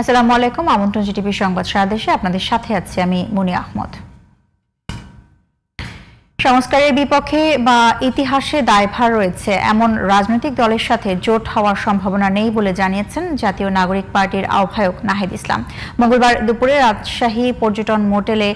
আসসালামু আলাইকুম, আমন্ত্রণ জিটিভি সংবাদ সারাদেশে আপনাদের সাথে আছি আমি মুনি আহমদ। সংস্কারের বিপক্ষে বা ইতিহাসে দায়ভার রয়েছে এমন রাজনৈতিক দলের সাথে জোট হওয়ার সম্ভাবনা নেই বলে জানিয়েছেন জাতীয় নাগরিক পার্টির আহ্বায়ক নাহিদ ইসলাম। মঙ্গলবার দুপুরে রাজশাহী পর্যটন মোটেলে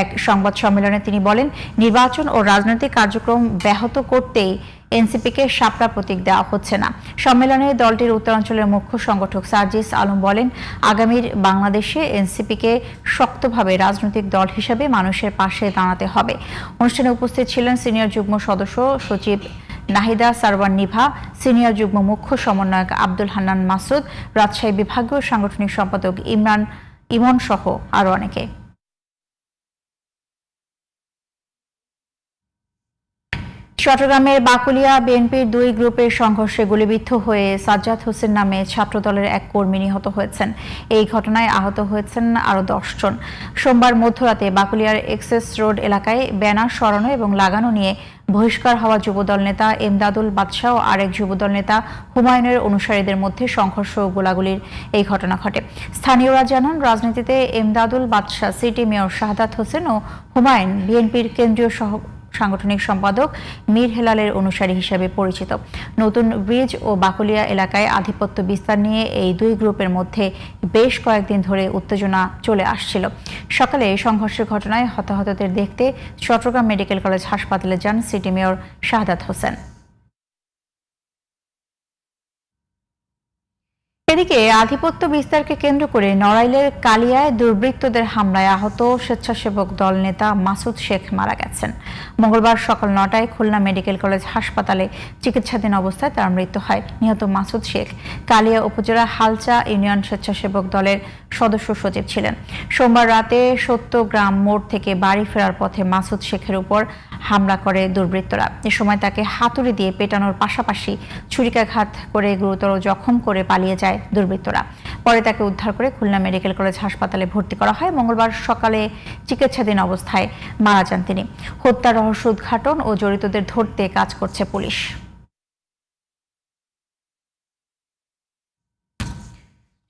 এক সংবাদ সম্মেলনে তিনি বলেন, নির্বাচন ও রাজনৈতিক কার্যক্রম ব্যাহত করতেই এনসিপিকে শাপলা প্রতীক দেওয়া হচ্ছে না। সম্মেলনে দলটির উত্তরাঞ্চলের মুখ্য সংগঠক সার্জিস আলম বলেন, আগামীর বাংলাদেশে এনসিপিকে শক্তভাবে রাজনৈতিক দল হিসেবে মানুষের পাশে দাঁড়াতে হবে। অনুষ্ঠানে উপস্থিত ছিলেন সিনিয়র যুগ্ম সদস্য সচিব নাহিদা সারওয়ান নিভা সিনিয়র যুগ্ম মুখ্য সমন্বয়ক আব্দুল হান্নান মাসুদ, রাজশাহী বিভাগীয় সাংগঠনিক সম্পাদক ইমরান ইমন সহ আরও অনেকে। চট্টগ্রামের বাকুলিয়া বিএনপির দুই গ্রুপের সংঘর্ষে গুলিবিদ্ধ হয়ে সাজ্জাদ হোসেন নামে ছাত্রদলের এক কর্মী নিহত হয়েছেন। এই ঘটনায় আহত হয়েছেন আরও জন। সোমবার মধ্যরাতে বাকুলিয়ার এক্সেস রোড এলাকায় ব্যানার সরানো এবং লাগানো নিয়ে বহিষ্কার হওয়া যুবদল নেতা এমদাদুল বাদশাহ ও আরেক যুবদল নেতা হুমায়ুনের অনুসারীদের মধ্যে সংঘর্ষ ও গোলাগুলির এই ঘটনা ঘটে। স্থানীয়রা জানান, রাজনীতিতে এমদাদুল বাদশাহ, সিটি মেয়র শাহাদাত হোসেন ও হুমায়ুন বিএনপির কেন্দ্রীয় সহ সাংগঠনিক সম্পাদক মীর হেলালের অনুসারী হিসেবে পরিচিত। নতুন ব্রিজ ও বাকুলিয়া এলাকায় আধিপত্য বিস্তার নিয়ে এই দুই গ্রুপের মধ্যে বেশ কয়েকদিন ধরে উত্তেজনা চলে আসছিল। সকালে সংঘর্ষের ঘটনায় হতাহতদের দেখতে চট্টগ্রাম মেডিকেল কলেজ হাসপাতালে যান সিটি মেয়র শাহাদাত হোসেন। এদিকে আধিপত্য বিস্তারকে কেন্দ্র করে নড়াইলের কালিয়ায় দুর্বৃত্তদের হামলায় আহত স্বেচ্ছাসেবক দল নেতা মাসুদ শেখ মারা গেছেন। মঙ্গলবার সকাল নটায় খুলনা মেডিকেল কলেজ হাসপাতালে চিকিৎসাধীন অবস্থায় তার মৃত্যু হয়। নিহত মাসুদ শেখ কালিয়া উপজেলা হালচা ইউনিয়ন স্বেচ্ছাসেবক দলের সদস্য সচিব ছিলেন। সোমবার রাতে সত্যগ্রাম মোড় থেকে বাড়ি ফেরার পথে মাসুদ শেখের উপর হামলা করে দুর্বৃত্তরা। এ সময় তাকে হাতুড়ি দিয়ে পেটানোর পাশাপাশি ছুরিকাঘাত করে গুরুতর জখম করে পালিয়ে যায় দুর্বৃত্তরা। পরে তাকে উদ্ধার করে খুলনা মেডিকেল কলেজ হাসপাতালে ভর্তি করা হয়। মঙ্গলবার সকালে চিকিৎসাধীন অবস্থায় মারা যান তিনি। হত্যার রহস্য উদ্ঘাটন ও জড়িতদের ধরতে কাজ করছে পুলিশ।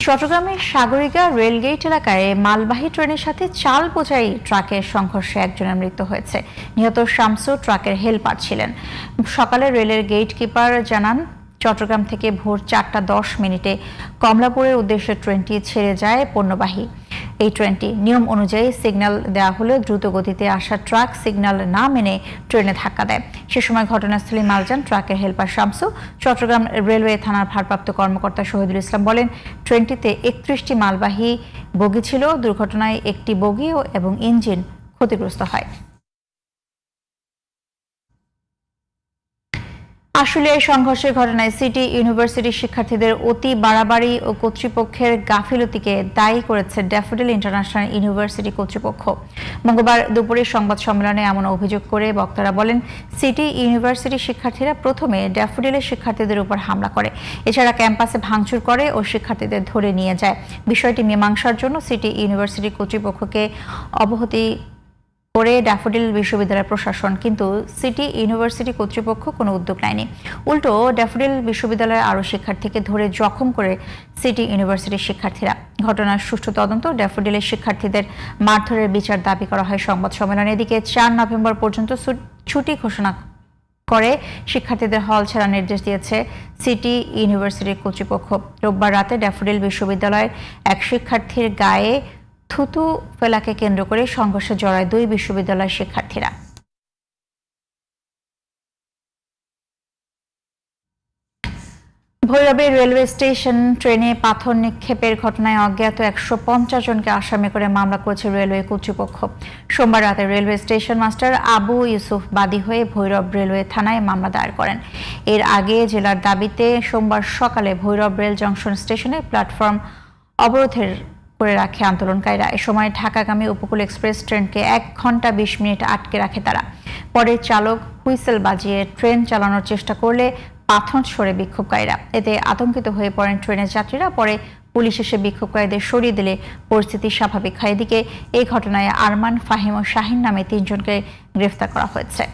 চট্টগ্রামের সাগরিকা রেলগেট এলাকায় মালবাহী ট্রেনের সাথে চাল বোঝাই ট্রাকের সংঘর্ষে একজনের মৃত্যু হয়েছে। নিহত শামসু ট্রাকের হেলপার ছিলেন। সকালে রেলের গেট কিপার জানান চট্টগ্রাম থেকে ভোর চারটা দশ মিনিটে কমলাপুরের উদ্দেশ্যে ট্রেনটি ছেড়ে যায় পণ্যবাহী। এই ট্রেনটি নিয়ম অনুযায়ী সিগন্যাল দেওয়া হলে দ্রুত গতিতে আসা ট্রাক সিগন্যাল না মেনে ট্রেনে ধাক্কা দেয়। সে সময় ঘটনাস্থলে মারা যান ট্রাকের হেলপার শামসু। চট্টগ্রাম রেলওয়ে থানার ভারপ্রাপ্ত কর্মকর্তা শহীদুল ইসলাম বলেন, ট্রেনটিতে একত্রিশটি মালবাহী বগি ছিল। দুর্ঘটনায় একটি বগি এবং ইঞ্জিন ক্ষতিগ্রস্ত হয়। এই সংঘর্ষের ঘটনায় সিটি ইউনিভার্সিটির শিক্ষার্থীদের অতি বাড়াবাড়ি ও কর্তৃপক্ষের গাফিলতিকে দায়ী করেছে ড্যাফোডিল ইন্টারন্যাশনাল ইউনিভার্সিটি কর্তৃপক্ষ। মঙ্গলবার দুপুরে সংবাদ সম্মেলনে এমন অভিযোগ করে বক্তারা বলেন, সিটি ইউনিভার্সিটির শিক্ষার্থীরা প্রথমে ড্যাফোডিলের শিক্ষার্থীদের উপর হামলা করে। এছাড়া ক্যাম্পাসে ভাঙচুর করে ও শিক্ষার্থীদের ধরে নিয়ে যায়। বিষয়টি মীমাংসার জন্য সিটি ইউনিভার্সিটি কর্তৃপক্ষকে অবহতি করে ড্যাফোডিল বিশ্ববিদ্যালয় প্রশাসন, কিন্তু সিটি ইউনিভার্সিটি কর্তৃপক্ষ কোনো উদ্যোগ নেয়নি। উল্টো, ড্যাফোডিল বিশ্ববিদ্যালয়ের আরও শিক্ষার্থীকে ধরে জখম করে সিটি ইউনিভার্সিটির শিক্ষার্থীরা। ঘটনার সুষ্ঠু তদন্ত ড্যাফোডিলের শিক্ষার্থীদের মারধরের বিচার দাবি করা হয় সংবাদ সম্মেলনে। এদিকে চার নভেম্বর পর্যন্ত ছুটি ঘোষণা করে শিক্ষার্থীদের হল ছাড়া নির্দেশ দিয়েছে সিটি ইউনিভার্সিটির কর্তৃপক্ষ। রোববার রাতে ড্যাফোডিল বিশ্ববিদ্যালয়ের এক শিক্ষার্থীর গায়ে থুতু ফেলাকে কেন্দ্র করে সংঘর্ষে জড়ায় দুই বিশ্ববিদ্যালয়ের শিক্ষার্থীরা। ভৈরবের রেলওয়ে স্টেশন ট্রেনে পাথর নিক্ষেপের ঘটনায় অজ্ঞাত একশো পঞ্চাশ জনকে আসামি করে মামলা করেছে রেলওয়ে কর্তৃপক্ষ। সোমবার রাতে railway station master Abu Yusuf বাদী হয়ে ভৈরব রেলওয়ে থানায় মামলা দায়ের করেন। এর আগে জেলার দাবিতে সোমবার সকালে ভৈরব রেল জংশন স্টেশনে প্ল্যাটফর্ম অবরোধের করে রাখে আন্দোলনকারীরা। এ সময় ঢাকাগামী উপকূল এক্সপ্রেস ট্রেনকে এক ঘণ্টা বিশ মিনিট আটকে রাখে তারা। পরে চালক হুইসেল বাজিয়ে ট্রেন চালানোর চেষ্টা করলে পাথর সরে বিক্ষোভকারীরা। এতে আতঙ্কিত হয়ে পড়েন ট্রেনের যাত্রীরা। পরে পুলিশ এসে বিক্ষোভকারীদের সরিয়ে দিলে পরিস্থিতি স্বাভাবিক হয়। এদিকে এই ঘটনায় আরমান ফাহিম ও শাহিন নামে তিনজনকে গ্রেফতার করা হয়েছে।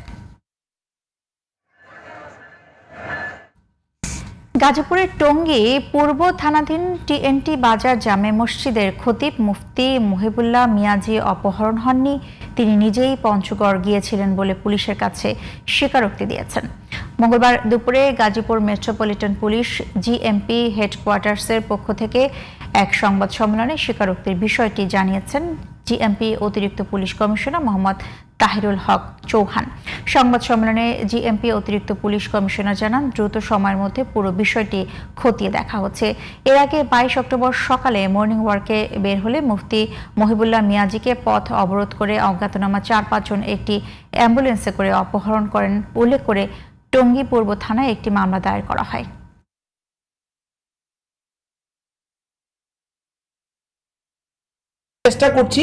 গাজীপুরের টঙ্গী পূর্ব থানাধীন টিএনটি বাজার জামে মসজিদের খতিব মুফতি মুহিবুল্লাহ মিয়াজি অপহরণ হননি। তিনি নিজেই পঞ্চগড় গিয়েছিলেন বলে পুলিশের কাছে স্বীকারোক্তি দিয়েছেন। মঙ্গলবার দুপুরে গাজীপুর মেট্রোপলিটন পুলিশ জিএমপি হেডকোয়ার্টার্সের পক্ষ থেকে এক সংবাদ সম্মেলনে স্বীকারোক্তির বিষয়টি জানিয়েছেন জিএমপি অতিরিক্ত পুলিশ কমিশনার মোহাম্মদ তাহিরুল হক চৌহান। সংবাদ সম্মেলনে জিএমপি অতিরিক্ত পুলিশ কমিশনার জানান, দ্রুত সময়ের মধ্যে পুরো বিষয়টি খতিয়ে দেখা হচ্ছে। এর আগে বাইশ অক্টোবর সকালে মর্নিং ওয়ার্কে বের হলে মুফতি মহিবুল্লাহ মিয়াজিকে পথ অবরোধ করে অজ্ঞাতনামা চার পাঁচজন একটি অ্যাম্বুলেন্সে করে অপহরণ করেন। উল্লেখ করে টঙ্গী পূর্ব থানায় একটি মামলা দায়ের করা হয়। চেষ্টা করছি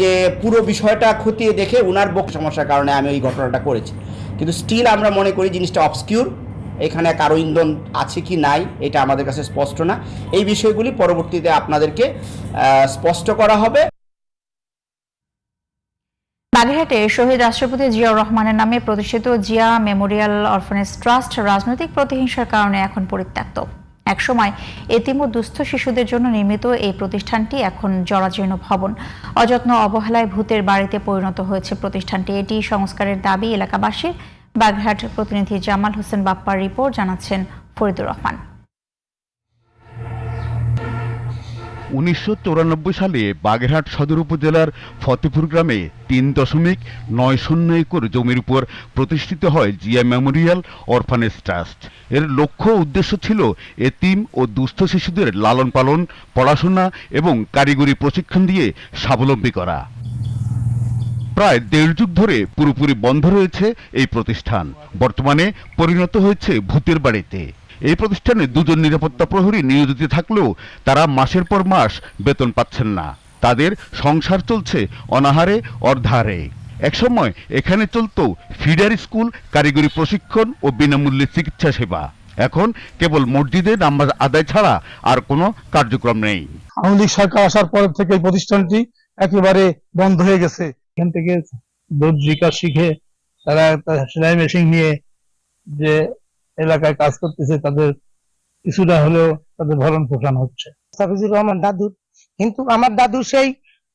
যে পুরো বিষয়টা খতিয়ে দেখে ওনার বক সমস্যার কারণে আমি ওই ঘটনাটা করেছি। কিন্তু স্টিল আমরা মনে করি জিনিসটা অবসকিউর এখানে কারও ইন্ধন আছে কি নাই, এটা আমাদের কাছে স্পষ্ট না। এই বিষয়গুলি পরবর্তীতে আপনাদেরকে স্পষ্ট করা হবে। বাগেরহাটে শহীদ রাষ্ট্রপতি জিয়াউর রহমানের নামে প্রতিষ্ঠিত জিয়া মেমোরিয়াল অরফানেজ ট্রাস্ট রাজনৈতিক প্রতিহিংসার কারণে এখন পরিত্যক্ত। একসময় এতিম ও দুস্থ শিশুদের জন্য নির্মিত এই প্রতিষ্ঠানটি এখন জরাজীর্ণ ভবন। অযত্ন অবহেলায় ভূতের বাড়িতে পরিণত হয়েছে প্রতিষ্ঠানটি। এটি সংস্কারের দাবি এলাকাবাসীর। বাগেরহাট প্রতিনিধি জামাল হোসেন বাপ্পার রিপোর্ট জানাচ্ছেন ফরিদুর রহমান। উনিশশো সালে বাগেরহাট সদর উপজেলার ফতেপুর গ্রামে তিন দশমিক নয় শূন্য একর জমির উপর প্রতিষ্ঠিত হয় জিয়া মেমোরিয়াল অরফানেজ ট্রাস্ট। এর লক্ষ্য উদ্দেশ্য ছিল এতিম ও দুস্থ শিশুদের লালন পালন, পড়াশোনা এবং কারিগরি প্রশিক্ষণ দিয়ে স্বাবলম্বী করা। প্রায় দেড় যুগ ধরে পুরোপুরি বন্ধ রয়েছে এই প্রতিষ্ঠান। বর্তমানে পরিণত হয়েছে ভূতের বাড়িতে। এই প্রতিষ্ঠানে দুজন নিরাপত্তা প্রহরী নিয়োজিত থাকলেও তারা মাসের পর মাস বেতন পাচ্ছেন না। তাদের সংসার চলছে অনাহারে অর্ধাহারে। একসময় এখানে চলতো ফিডার স্কুল কারিগরি প্রশিক্ষণ ও বিনামূল্যে চিকিৎসা সেবা। এখন কেবল মসজিদে নামাজ আদায় ছাড়া আর কোনো কার্যক্রম নেই। আওয়ামী লীগ সরকার আসার পর থেকে এই প্রতিষ্ঠানটি একেবারে বন্ধ হয়ে গেছে। এখান থেকে দর্জিকা শিখে তারা একটা সেলাই মেশিন নিয়ে যে এলাকায় কাজ করতেছে তাদের কিছুটা হলেও তাদের ভরণ পোষণ হচ্ছে। সাফিজুর রহমান দাদুর। কিন্তু আমার দাদু সেই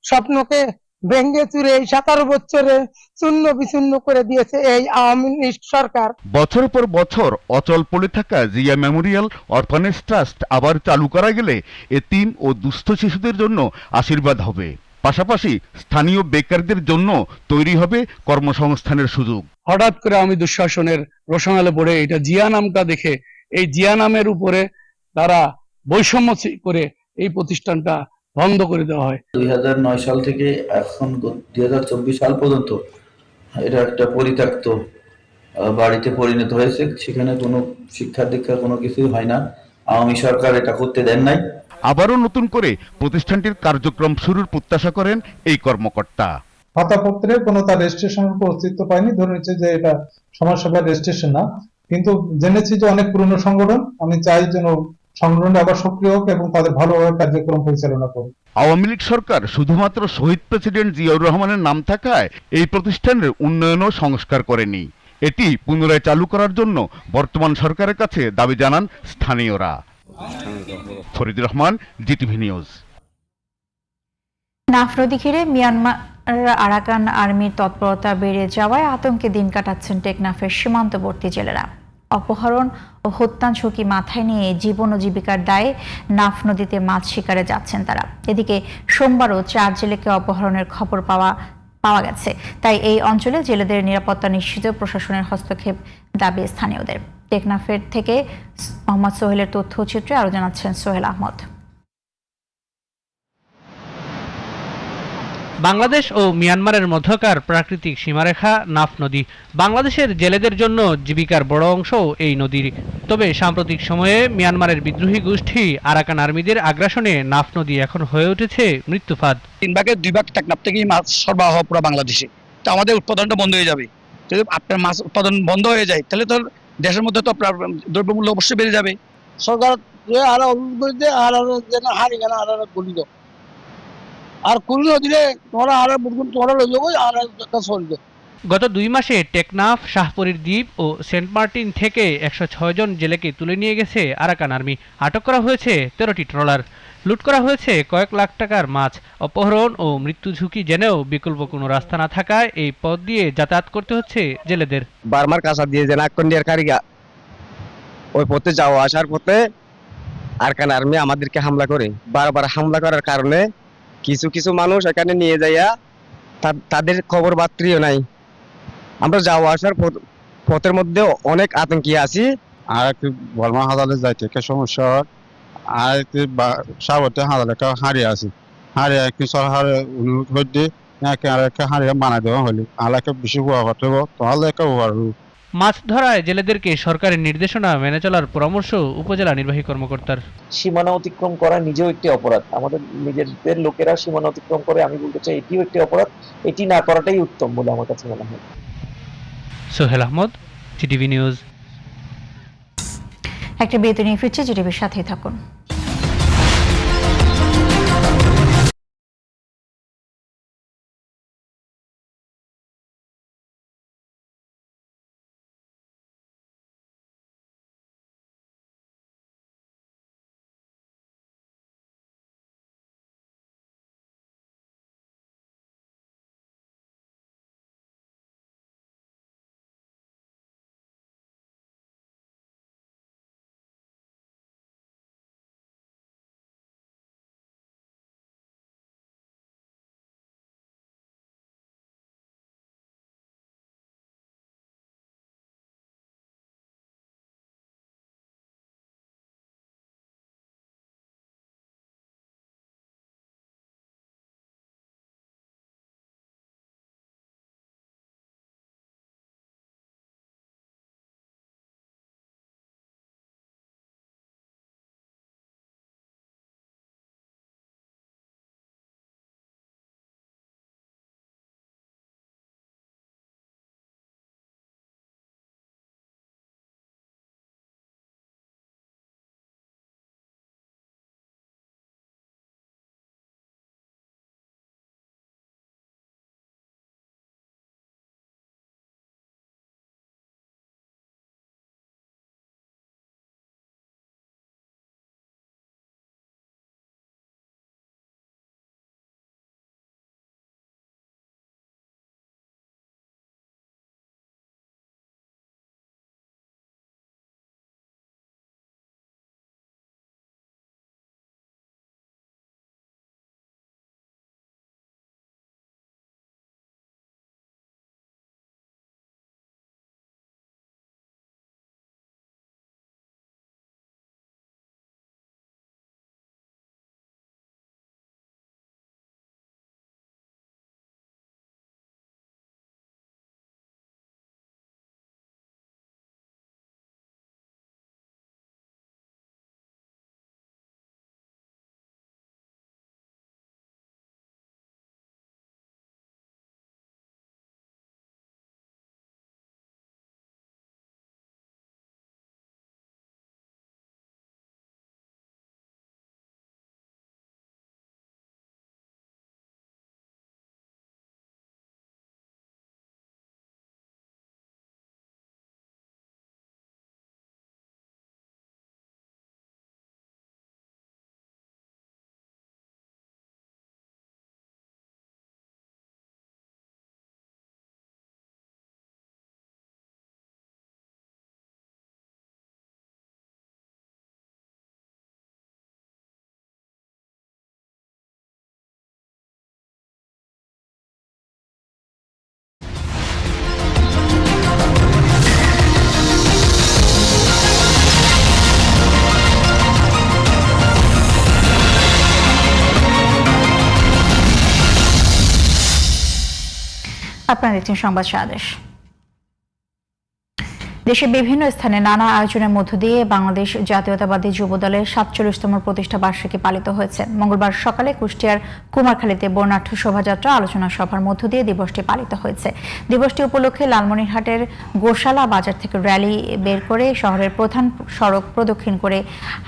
স্বপ্নকে ভেঙ্গে চুরে এই সতেরো বছরে চূর্ণ বিচূর্ণ করে দিয়েছে এই আওয়ামী লীগ সরকার। বছর পর বছর অচল পড়ে থাকা জিয়া মেমোরিয়াল অরফানেজ ট্রাস্ট আবার চালু করা গেলে এ তিন ও দুস্থ শিশুদের জন্য আশীর্বাদ হবে। পাশাপাশি স্থানীয় বেকারদের জন্য তৈরি হবে কর্মসংস্থানের সুযোগ। হঠাৎ করে আমি দুঃশাসনের রোশনালে পড়ে এটা জিয়া নামটা দেখে এই জিয়া নামের উপরে তারা বৈষম্য করে এই প্রতিষ্ঠানটা বন্ধ করে দেওয়া হয়। দুই হাজার নয় সাল থেকে এখন দুই হাজার চব্বিশ সাল পর্যন্ত এটা একটা পরিত্যক্ত আহ, বাড়িতে পরিণত হয়েছে। সেখানে কোনো শিক্ষা দীক্ষা কোনো কিছুই হয় না। আওয়ামী সরকার এটা করতে দেন নাই। আবারও নতুন করে প্রতিষ্ঠানটির কার্যক্রম শুরুর প্রত্যাশা করেন এই কর্মকর্তা। খাতাপত্রে কোনো তার রেজিস্ট্রেশনের উপর অস্তিত্ব পায়নি। ধরে নিচ্ছে যে এটা সমাজসেবার রেজিস্ট্রেশন না। কিন্তু জেনেছি যে অনেক পুরনো সংগঠন আমি চাই যেন সংগঠনটা আবার সক্রিয় হোক এবং তাদের ভালোভাবে কার্যক্রম পরিচালনা করুক। আওয়ামী লীগ সরকার শুধুমাত্র শহীদ প্রেসিডেন্ট জিয়াউর রহমানের নাম থাকায় এই প্রতিষ্ঠানের উন্নয়ন ও সংস্কার করেনি। এটি পুনরায় চালু করার জন্য বর্তমান সরকারের কাছে দাবি জানান স্থানীয়রা। ফরিদুর রহমান জিটিভি নিউজ নাফ নদী ঘিরে মিয়ানমার আরাকান আর্মির তৎপরতা বেড়ে যাওয়ায় আতঙ্কে দিন কাটাচ্ছেন টেকনাফের সীমান্তবর্তী জেলেরা। অপহরণ ও হত্যা ঝুঁকি মাথায় নিয়ে জীবন ও জীবিকার দায়ে নাফ নদীতে মাছ শিকারে যাচ্ছেন তারা। এদিকে সোমবারও চার জেলেকে অপহরণের খবর পাওয়া পাওয়া গেছে। তাই এই অঞ্চলে জেলেদের নিরাপত্তা নিশ্চিত প্রশাসনের হস্তক্ষেপ দাবি স্থানীয়দের। টেকনাফের থেকে মোহাম্মদ সোহেলের তথ্যচিত্রে আরও জানাচ্ছেন সোহেল আহমদ। বাংলাদেশ ও মিয়ানমারের মধ্যকার প্রাকৃতিক সীমারেখা নাফ নদী বাংলাদেশের জেলেদের জন্য জীবিকার বড় অংশ এই নদীর। তবে সাম্প্রতিক সময়ে মিয়ানমারের বিদ্রোহী গোষ্ঠী আরাকান আর্মিদের আগ্রাসনে নাফ নদী এখন হয়ে উঠেছে মৃত্যুফাদ। তিন ভাগের দুই ভাগ টেকনাফ থেকেই মাছ সরবরাহ পুরো বাংলাদেশে। তো আমাদের উৎপাদনটা বন্ধ হয়ে যাবে। যদি আপনার মাছ উৎপাদন বন্ধ হয়ে যায় তাহলে তো দেশের মধ্যে তো দ্রব্যমূল্য অবশ্যই বেড়ে যাবে। সরকার আর অনুরোধ করেছে আর আর যেন হারি কেন আর আর করিল। আর করিল দিলে তোমরা আর বুটগুন তোমরা লই যাব আর একটা চলবে। গত দুই মাসে টেকনাফ শাহপরীর দ্বীপ ও সেন্ট মার্টিন থেকে একশো ছয় জন জেলেকে তুলে নিয়ে গেছে আরাকান আর্মি। আটক করা হয়েছে তেরোটি ট্রলার। লুট করা হয়েছে কয়েক লাখ টাকার মাছ। অপহরণ ও মৃত্যু ঝুঁকি জেনেও বিকল্প কোনো রাস্তা না থাকায় এই পথ দিয়ে যাতায়াত করতে হচ্ছে জেলেদের। বারমার কাছা দিয়ে যে কারিগা ওই পথে যাওয়া আসার পথে আরকান আর্মি আমাদেরকে হামলা করে। বারবার হামলা করার কারণে কিছু কিছু মানুষ এখানে নিয়ে যাইয়া তা- তাদের খবর বার্তিও নাই। আমরা যাওয়া আসার পথ- পথের মধ্যে অনেক আতঙ্কি আছি। আর একটু বর্মা হাজালে যাইতে একটা সমস্যা হয়? আর সাবতে একটা হারিয়ে আছে। হারিয়ে একটু সরকার অনুরোধ হইতে একে বানাই দেওয়া হলে। আলাকে বেশি হওয়া তাহলে একটা হওয়ার মাছ ধরায় জেলেদেরকে সরকারের নির্দেশনা মেনে চলার পরামর্শ উপজেলা নির্বাহী কর্মকর্তার। সীমানা অতিক্রম করা নিজেও একটি অপরাধ। আমাদের নিজেদের লোকেরা সীমানা অতিক্রম করে আমি বলতে চাই এটিও একটি অপরাধ। এটি না করাটাই উত্তম বলে আমার কাছে মনে হয়। সোহেল আহমদ নিউজ। একটা বেতনী ফিরছে জিটিভির সাথেই থাকুন। আপনারা দেখছেন সংবাদ সাদেশ। দেশের বিভিন্ন স্থানে নানা আয়োজনের মধ্য দিয়ে বাংলাদেশ জাতীয়তাবাদী যুব দলের সাতচল্লিশতম প্রতিষ্ঠা বার্ষিকী পালিত হয়েছে। মঙ্গলবার সকালে কুষ্টিয়ার কুমারখালীতে বর্ণাঢ্য শোভাযাত্রা আলোচনা সভার মধ্য দিয়ে দিবসটি পালিত হয়েছে। দিবসটি উপলক্ষে লালমনিরহাটের গোশালা বাজার থেকে র্যালি বের করে শহরের প্রধান সড়ক প্রদক্ষিণ করে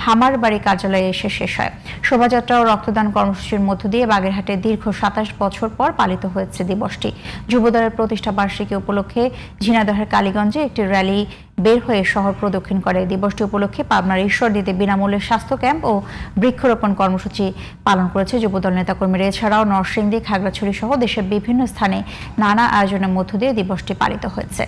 হামারবাড়ি কার্যালয়ে এসে শেষ হয়। শোভাযাত্রা ও রক্তদান কর্মসূচির মধ্য দিয়ে বাগেরহাটে দীর্ঘ সাতাশ বছর পর পালিত হয়েছে দিবসটি। যুবদলের প্রতিষ্ঠা বার্ষিকী উপলক্ষে ঝিনাদহের কালীগঞ্জে একটি র্যালি বের হয়ে শহর প্রদক্ষিণ করে। দিবসটি উপলক্ষে পাবনার ঈশ্বরদীতে বিনামূল্যে স্বাস্থ্য ক্যাম্প ও বৃক্ষরোপণ কর্মসূচি পালন করেছে যুবদল নেতাকর্মীরা। এছাড়াও নরসিংদী, খাগড়াছড়ি সহ দেশের বিভিন্ন স্থানে নানা আয়োজনের মধ্য দিয়ে দিবসটি পালিত হয়েছে।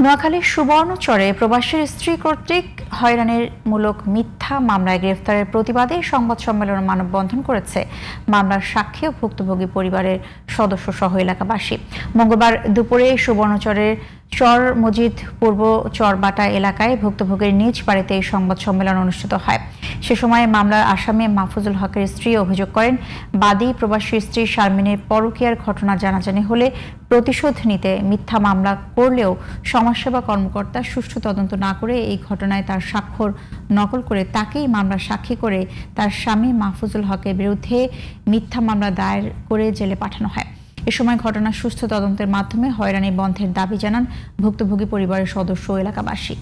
নোয়াখালীর সুবর্ণচরে প্রবাসীর স্ত্রী কর্তৃক হয়রানির মূলক মিথ্যা মামলায় গ্রেফতারের প্রতিবাদে সংবাদ সম্মেলন মানববন্ধন করেছে মামলার সাক্ষী ও ভুক্তভোগী পরিবারের সদস্য সহ এলাকাবাসী। মঙ্গলবার দুপুরে সুবর্ণচরের চর মজিদ পূর্ব চরবাটা এলাকায় ভুক্তভোগীর নিজ বাড়িতে এই সংবাদ সম্মেলন অনুষ্ঠিত হয়। সে সময় মামলার আসামি মাহফুজুল হকের স্ত্রী অভিযোগ করেন, বাদী প্রবাসী স্ত্রী শারমিনের পরকীয়ার ঘটনা জানাজানি হলে প্রতিশোধ নিতে মিথ্যা মামলা করলেও সমাজসেবা কর্মকর্তা সুষ্ঠু তদন্ত না করে এই ঘটনায় তার স্বাক্ষর নকল করে তাকেই মামলার সাক্ষী করে তার স্বামী মাহফুজুল হকের বিরুদ্ধে মিথ্যা মামলা দায়ের করে জেলে পাঠানো হয়। এ সময় ঘটনার সুস্থ তদন্তের মাধ্যমে হয়রানি বন্ধের দাবি জানান ভুক্তভোগী পরিবারের সদস্য এলাকাবাসী।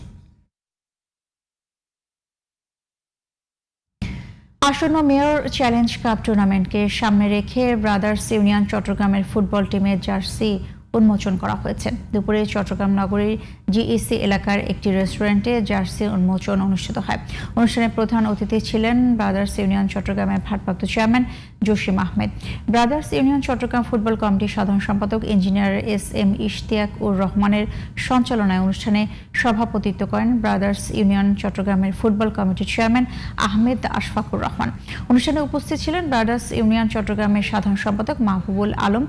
আসন্ন মেয়র চ্যালেঞ্জ কাপ টুর্নামেন্টকে সামনে রেখে ব্রাদার্স ইউনিয়ন চট্টগ্রামের ফুটবল টিমের জার্সি উন্মোচন করা হয়েছে। দুপুরে চট্টগ্রাম নগরীর জিইসি এলাকার একটি রেস্টুরেন্টে জার্সি উন্মোচন অনুষ্ঠিত হয়। অনুষ্ঠানে প্রধান অতিথি ছিলেন ব্রাদার্স ইউনিয়ন চট্টগ্রামের ভারপ্রাপ্ত chairman Jashim Ahmed. Brothers Union Chattogram football কমিটির সাধারণ সম্পাদক engineer S M Ishtiaq Ur রহমানের সঞ্চালনায় অনুষ্ঠানে সভাপতিত্ব করেন ব্রাদার্স ইউনিয়ন চট্টগ্রামের ফুটবল কমিটির চেয়ারম্যান আহমেদ আশফাকুর রহমান। অনুষ্ঠানে উপস্থিত ছিলেন ব্রাদার্স ইউনিয়ন চট্টগ্রামের সাধারণ সম্পাদক মাহবুবুল আলম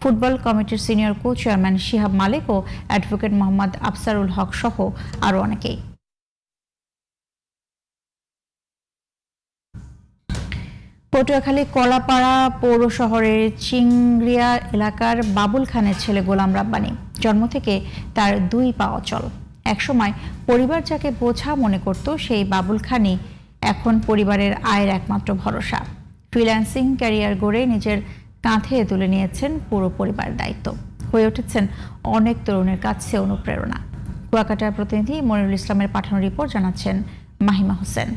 ফুটবল কমিটির senior co chairman Shihab Malik ও অ্যাডভোকেট মোহাম্মদ আফসারুল হক সহ আরও অনেকেই। পটুয়াখালী কলাপাড়া পৌর শহরের চিংড়িয়া এলাকার বাবুল খানের ছেলে গোলাম রাব্বানি জন্ম থেকে তার দুই পা অচল। একসময় পরিবার যাকে বোঝা মনে করত, সেই বাবুল খানই এখন পরিবারের আয়ের একমাত্র ভরসা। ফ্রিল্যান্সিং ক্যারিয়ার গড়ে নিজের কাঁধে তুলে নিয়েছেন পুরো পরিবার দায়িত্ব। হয়ে উঠেছেন অনেক তরুণের কাছে অনুপ্রেরণা। কুয়াকাটার প্রতিনিধি মনিরুল ইসলামের পাঠানো রিপোর্ট জানাচ্ছেন মাহিমা হোসেন।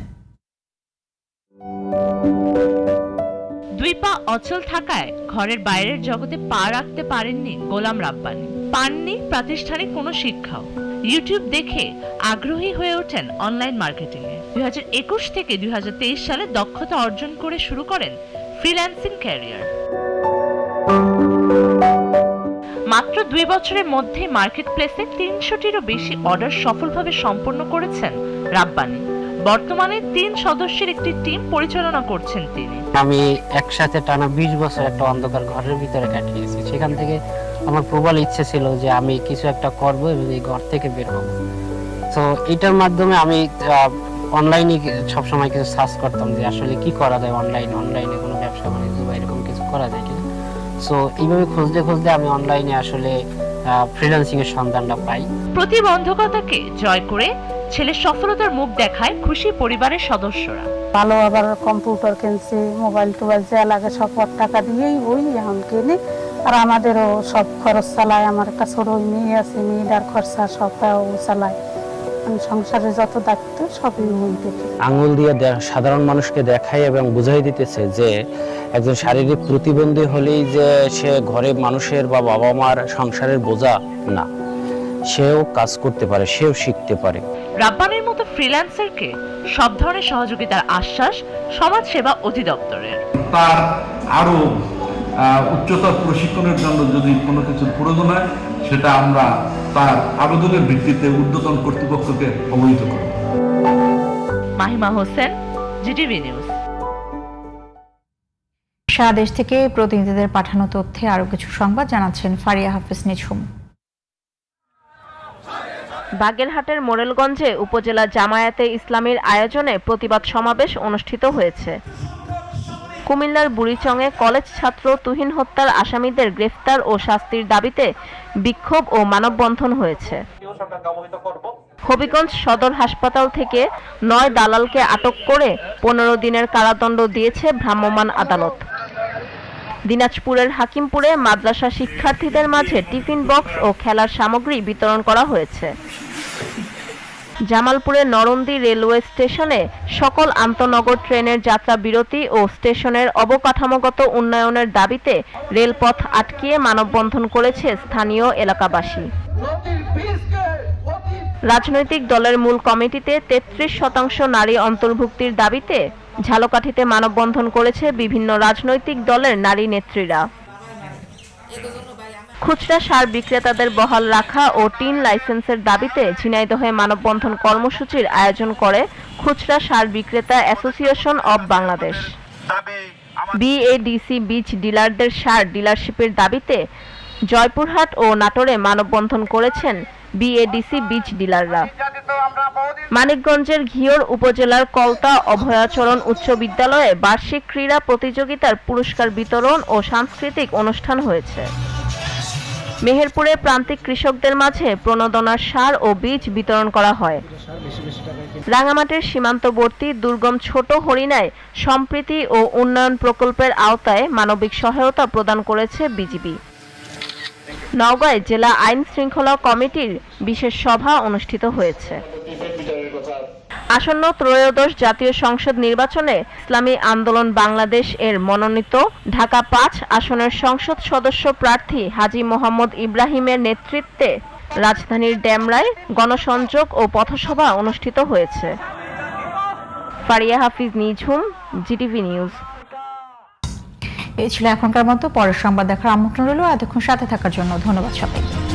দুই পা অচল থাকায় ঘরের বাইরের জগতে পা রাখতে পারেননি গোলাম রাব্বানি। পাননি প্রাতিষ্ঠানিক কোনো শিক্ষাও। ইউটিউব দেখে আগ্রহী হয়ে ওঠেন অনলাইন মার্কেটিং এ দুই একুশ থেকে দুই হাজার তেইশ সালে দক্ষতা অর্জন করে শুরু করেন ফ্রিল্যান্সিং ক্যারিয়ার। মাত্র দুই বছরের মধ্যে মার্কেট প্লেসে তিনশোটিরও বেশি অর্ডার সফলভাবে সম্পন্ন করেছেন রাব্বানি। বর্তমানে তিন সদস্যের একটি টিম পরিচালনা করছেন তিনি। আমি একসাথে টানা বিশ বছর একটা অন্ধকার ঘরের ভিতরে কাটিয়েছি। সেখান থেকে আমার প্রবল ইচ্ছে ছিল যে আমি কিছু একটা করব এবং এই ঘর থেকে বের হব। তো এটার মাধ্যমে আমি অনলাইনে সবসময় কিছু সার্চ করতাম যে আসলে কি করা যায় অনলাইন অনলাইনে কোনো ব্যবসা বাণিজ্য বা এরকম কিছু করা যায় সো এইভাবে খুঁজতে খুঁজতে আমি অনলাইনে আসলে ফ্রিল্যান্সিং এর সন্ধানটা পাই। প্রতিবন্ধকতাকে জয় করে ছেলে সফলতার মুখ দেখায় খুশি পরিবারের সদস্যরা। ভালো আবার কম্পিউটার কিনছি মোবাইল টোবাইল যা লাগে সব টাকা দিয়েই ওই এখন কিনি। আর আমাদেরও সব খরচ চালায় আমার একটা ছোট মেয়ে আছে মেয়েটার খরচা সবটা ও চালায়। আমি সংসারে যত দায়িত্ব সবই ওই দেখি আঙুল দিয়ে সাধারণ মানুষকে দেখাই এবং বুঝাই দিতেছে যে একজন শারীরিক প্রতিবন্ধী হলেই যে সে ঘরে মানুষের বা বাবা মার সংসারের বোঝা না। সেও কাজ করতে পারে সেও শিখতে পারে। রাব্বানের মতো ফ্রিল্যান্সারকে সব ধরনের সহযোগিতার আশ্বাস সমাজ সেবা অধিদপ্তরের। তার আরও উচ্চতর প্রশিক্ষণের জন্য যদি কোনো কিছু প্রয়োজন হয় সেটা আমরা তার আবেদনের ভিত্তিতে ঊর্ধ্বতন কর্তৃপক্ষকে অবহিত করব মাহিমা হোসেন জিটিভি নিউজ। সারা দেশ থেকে প্রতিনিধিদের পাঠানো তথ্যে আরও কিছু সংবাদ জানাচ্ছেন ফারিয়া হাফিজ নিঝুম। বাগেরহাটের মোরেলগঞ্জে উপজেলা জামায়াতে ইসলামীর আয়োজনে প্রতিবাদ সমাবেশ অনুষ্ঠিত হয়েছে। কুমিল্লার বুড়িচংয়ে কলেজ ছাত্র তুহিন হত্যার আসামিদের গ্রেফতার ও শাস্তির দাবিতে বিক্ষোভ ও মানববন্ধন হয়েছে। হবিগঞ্জ সদর হাসপাতাল থেকে নয় দালালকে আটক করে পনেরো দিনের কারাদণ্ড দিয়েছে ভ্রাম্যমাণ আদালত। দিনাজপুরের হাকিমপুরে মাদ্রাসা শিক্ষার্থীদের মাঝে টিফিন বক্স ও খেলার সামগ্রী বিতরণ করা হয়েছে। জামালপুরের নরন্দি রেলওয়ে স্টেশনে সকল আন্তনগর ট্রেনের যাত্রা বিরতি ও স্টেশনের অবকাঠামোগত উন্নয়নের দাবিতে রেলপথ আটকিয়ে মানববন্ধন করেছে স্থানীয় এলাকাবাসী। রাজনৈতিক দলের মূল কমিটিতে তেত্রিশ শতাংশ নারী অন্তর্ভুক্তির দাবিতে ঝালকাঠিতে মানববন্ধন করেছে বিভিন্ন রাজনৈতিক দলের নারী নেত্রীরা। খুচরা সার বিক্রেতাদের বহাল রাখা ও টিন লাইসেন্সের দাবিতে ঝিনাইদহে মানববন্ধন কর্মসূচির আয়োজন করে খুচরা সার বিক্রেতা অ্যাসোসিয়েশন অব বাংলাদেশ। বিএডিসি বীজ ডিলারদের সার ডিলারশিপের দাবিতে জয়পুরহাট ও নাটোরে মানববন্ধন করেছেন বিএডিসি বীজ ডিলাররা। মানিকগঞ্জের ঘিওর উপজেলার কলতা অভয়াচরণ উচ্চ বিদ্যালয়ে বার্ষিক ক্রীড়া প্রতিযোগিতার পুরস্কার বিতরণ ও সাংস্কৃতিক অনুষ্ঠান হয়েছে। মেহেরপুরে প্রান্তিক কৃষকদের মাঝে প্রণোদনার সার ও বীজ বিতরণ করা হয়। রাঙামাটির সীমান্তবর্তী দুর্গম ছোট হরিণায় সম্প্রীতি ও উন্নয়ন প্রকল্পের আওতায় মানবিক সহায়তা প্রদান করেছে বিজিবি। নওগাঁয় জেলা আইন শৃঙ্খলা কমিটির বিশেষ সভা অনুষ্ঠিত হয়েছে। আসন্ন ত্রয়োদশ জাতীয় সংসদ নির্বাচনে ইসলামী আন্দোলন বাংলাদেশ এর মনোনীত ঢাকা পাঁচ আসনের সংসদ সদস্য প্রার্থী হাজী মোহাম্মদ ইব্রাহিমের নেতৃত্বে রাজধানীর ড্যামরায় গণসংযোগ ও পথসভা অনুষ্ঠিত হয়েছে। Faria Hafiz Nijhum, GTV news. এই ছিল এখনকার মতো, পরের সংবাদ দেখার আমন্ত্রণ রইল। এতক্ষণ সাথে থাকার জন্য ধন্যবাদ সবাইকে।